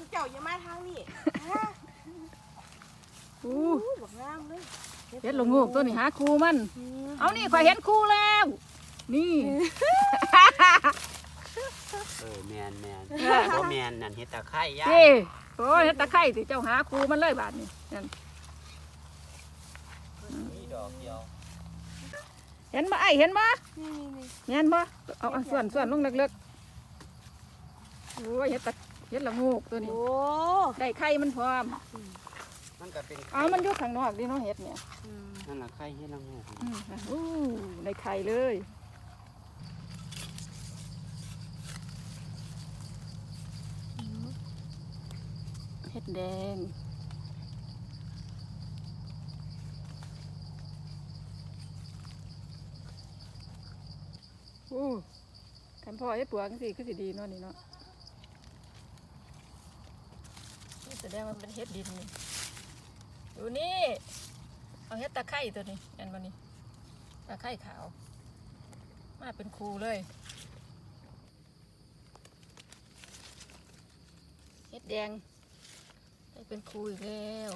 งเจ้าอย่ามาทางนี้ฮะอู้อู้บักงามเลยเฮ็ดละโงูตัวนี้หาครูมันอืมเอานี่ข่อยเห็นครูแล้ว นี่ เออแมนแมนเออบ่แมนนั่นเฮ็ดตะไคร้ย่าเจ้โอ้ยเฮ็ดตะไคร้สิเจ้าหาครูมันเลยบาดนี้นั่นมีดอกเดียวเห็นบ่ไอ้เห็นบ่นี่นี่เห็นบ่เอาเอาส่วนส่วนลงเล็กๆโอ้ยเฮ็ดตะ เฮ็ดละโงูตัวนี้ โอ้ได้ไข่มันพร้อมมันก็เป็นเอามันอยู่ข้างนอกดิเนาะเฮ็ดเนี่ยอืมนั่นล่ะไข่เฮ็ดละโงูอืมอู้ได้ไข่เลยเห็ดแดงอู้คันพ่อเฮ็ดปวกสิคือสิดีเนาะนี่เนาะนี่แส ดงว่ามันเป็นเห็ดดินนี่ดูนี่เอาเห็ดตะไคร่ตัวนี้อันบ่นี่ตะไคร่ขาว มาเป็นครูเลยเห็ดแดงได้เป็นครูอีกแล้ว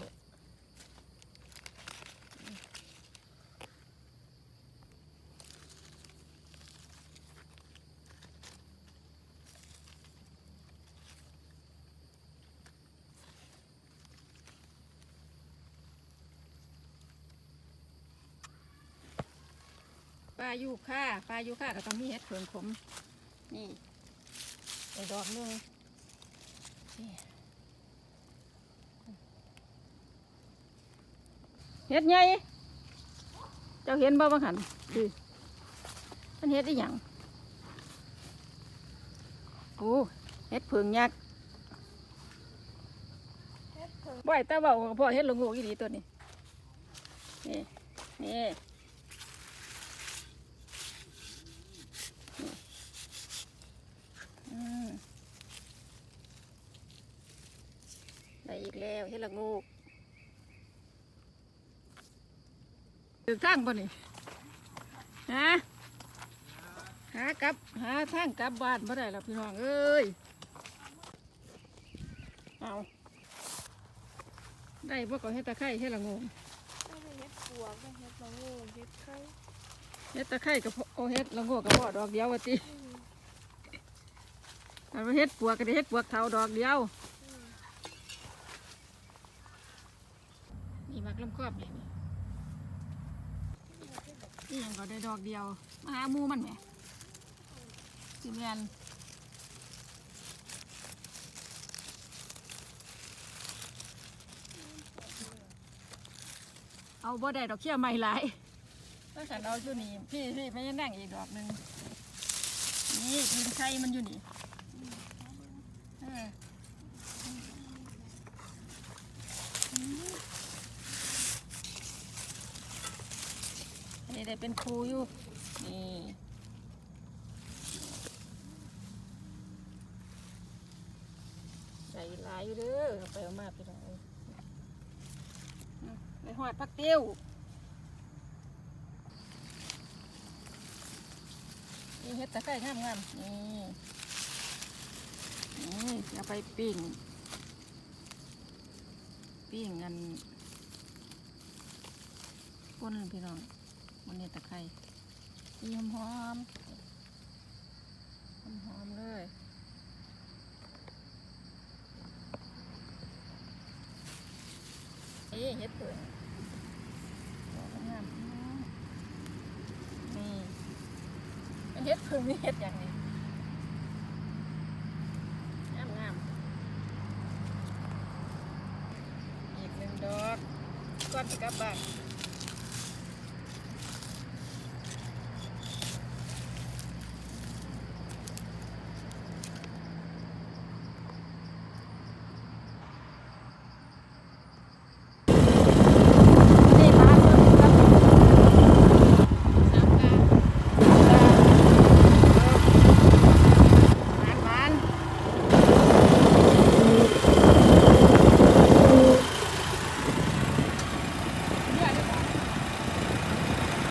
ลายูค่าปลายูค่าก็ต้องมีเห็ดเผิงขม นี่ไอ้ดอกหนึงนี่เห็ดใหญ่เจ้าเห็นบ่บางหันดิมันเห็ดได้หยังโอ้เห็ดเผิงยักษ์บ่อยตาเบากับพ่อเห็ดลงงูอีดีตัวนี้นี่นี่ อืมได้อี กแล้วเฮ็ดละงูถึงทางป่ะนี่ฮะหากลับหาทางกลับบ้านบ่ได้แล้วพี่น้องเอ้ยเอาได้บ่ก็เฮ็ดตะไคร้เฮ็ดละงูไม่ได้เฮ็ดปวกไม่เฮ็ดละโงูเฮ็ดไข่เฮ็ดตะไคร้กับโอเฮ็ดละงูกับพ่อดอกเดียวว่าติอันว่าเฮ็ดปวกก็ได้เฮ็ดปวกเท่าดอกเดียว นี่มั กลำครอบเลยนี่นี่ยังก็ได้ดอกเดียว มาหามูมันแหมสิแมนเอาบ่ได้ดอกเขี้ยวไม่หลายถ้าฉันเอาอยู่นี่พี่พี่ไม่ยังนั่งอีกดอกหนึ่งนี่กินไข่มันอยู่นี่เออ อันนี้ ได้เป็นครูอยู่ นี่ใส่ลายอยู่เด้อเอาไปเอามาไปเอาไปหอดพักเตี้ยวนี่เฮ็ดตะไคร้งามงามนี่นี่เอาไปปิ้ง ปิ้งกันปนพี่น้อง มันนี่ตะไคร้อีหอมหอมหอมหอมๆเลยเอ๊ะเฮ็ดเปิดดอกงามนี่เฮ็ดเพิ่งนี่เฮ็ดอย่างนี้งามงามอีกหนึ่งดอกก่อนจะกลับบ้าน